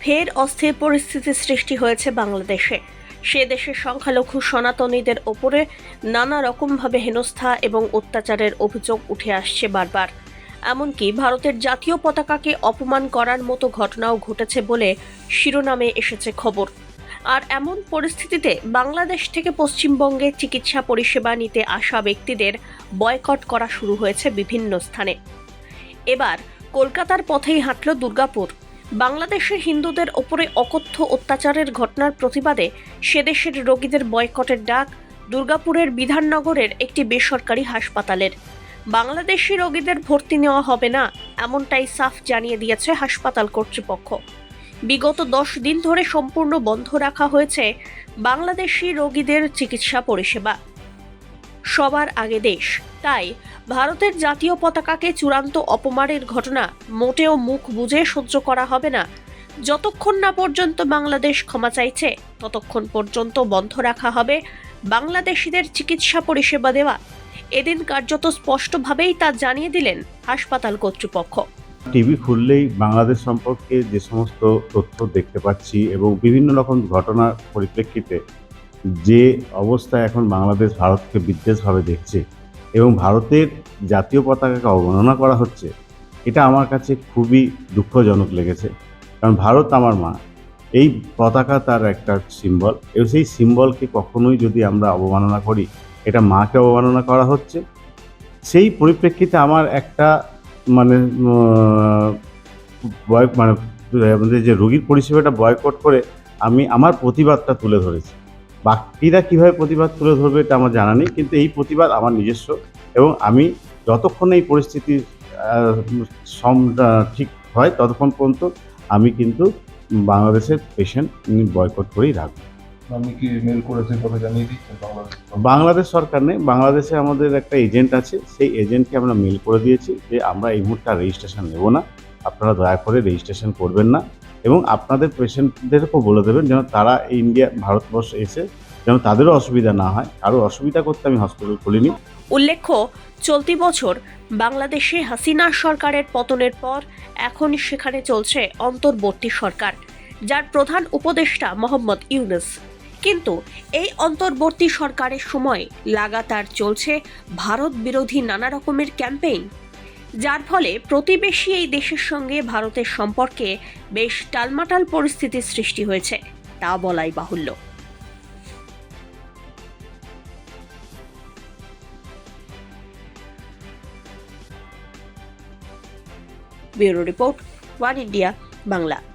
ফের অস্থির পরিস্থিতির সৃষ্টি হয়েছে বাংলাদেশে। সে দেশের সংখ্যালঘু সনাতনীদের ওপরে নানা রকমভাবে হেনস্থা এবং অত্যাচারের অভিযোগ উঠে আসছে বারবার। এমনকি ভারতের জাতীয় পতাকাকে অপমান করার মতো ঘটনাও ঘটেছে বলে শিরোনামে এসেছে খবর। আর এমন পরিস্থিতিতে বাংলাদেশ থেকে পশ্চিমবঙ্গে চিকিৎসা পরিষেবা নিতে আসা ব্যক্তিদের বয়কট করা শুরু হয়েছে বিভিন্ন স্থানে। এবার কলকাতার পথেই হাঁটল দুর্গাপুর। বাংলাদেশের হিন্দুদের ওপরে অকথ্য অত্যাচারের ঘটনার প্রতিবাদে সেদেশের রোগীদের বয়কটের ডাক দুর্গাপুরের বিধাননগরের একটি বেসরকারি হাসপাতালের। বাংলাদেশি রোগীদের ভর্তি নেওয়া হবে না, এমনটাই সাফ জানিয়ে দিয়েছে হাসপাতাল কর্তৃপক্ষ। বিগত দশ দিন ধরে সম্পূর্ণ বন্ধ রাখা হয়েছে বাংলাদেশি রোগীদের চিকিৎসা পরিষেবা। সবার আগে দেশ। তাই ভারতের জাতীয় পতাকাকে চূড়ান্ত অপমানের ঘটনা মোটেও মুখ বুঝে সহ্য করা হবে না। যতক্ষণ না পর্যন্ত বাংলাদেশ ক্ষমা চাইছে, ততক্ষণ পর্যন্ত বন্ধ রাখা হবে বাংলাদেশিদের চিকিৎসা পরিষেবা দেওয়া। এদিন কার্যত স্পষ্টভাবেই তা জানিয়ে দিলেন হাসপাতাল কর্তৃপক্ষ। টিভি খুললেই বাংলাদেশ সম্পর্কে যে সমস্ত তথ্য দেখতে পাচ্ছি এবং বিভিন্ন রকম ঘটনার পরিপ্রেক্ষিতে যে অবস্থা এখন বাংলাদেশ ভারতকে বিদ্বেষভাবে দেখছে এবং ভারতের জাতীয় পতাকাকে অবমাননা করা হচ্ছে, এটা আমার কাছে খুবই দুঃখজনক লেগেছে। কারণ ভারত আমার মা। এই পতাকা তার একটা সিম্বল এবং সেই সিম্বলকে কখনোই যদি আমরা অবমাননা করি, এটা মাকে অবমাননা করা হচ্ছে। সেই পরিপ্রেক্ষিতে আমার একটা মানে মানে আমাদের যে রোগীর পরিষেবাটা বয়কট করে আমি আমার প্রতিবাদটা তুলে ধরেছি। বাকিরা কীভাবে প্রতিবাদ তুলে ধরবে এটা আমার জানা নেই কিন্তু এই প্রতিবাদ আমার নিজস্ব এবং আমি যতক্ষণ এই পরিস্থিতি সম- ঠিক হয় ততক্ষণ পর্যন্ত আমি কিন্তু বাংলাদেশের পেশেন্ট বয়কট করেই রাখব। আপনি কি মেল করেছেন তবে জানিয়ে দিচ্ছেন বাংলাদেশ বাংলাদেশ সরকার নেই বাংলাদেশে আমাদের একটা এজেন্ট আছে সেই এজেন্টকে আমরা মেল করে দিয়েছি যে আমরা এই মুহূর্তে রেজিস্ট্রেশন নেব না আপনারা দয়া করে রেজিস্ট্রেশন করবেন না। এবং আপনাদের পেশেন্টদেরকেও বলে দেবেন যেন তারা ইন্ডিয়া ভারতবর্ষ এসে যেন তাদেরও অসুবিধা না হয়। কারও অসুবিধা করতে আমি হসপিটাল খুলিনি। উল্লেখ্য, চলতি বছর বাংলাদেশে হাসিনা সরকারের পতনের পর এখন সেখানে চলছে অন্তর্বর্তী সরকার, যার প্রধান উপদেষ্টা মোহাম্মদ ইউনুস। কিন্তু এই অন্তর্বর্তী সরকারের সময় লাগাতার চলছে ভারত বিরোধী নানা রকমের ক্যাম্পেইন। যার ফলে প্রতিবেশী এই দেশের সঙ্গে ভারতের সম্পর্কে বেশ টালমাটাল পরিস্থিতির সৃষ্টি হয়েছে, তা বলাই বাহুল্য। Bureau report, one India, Bangla.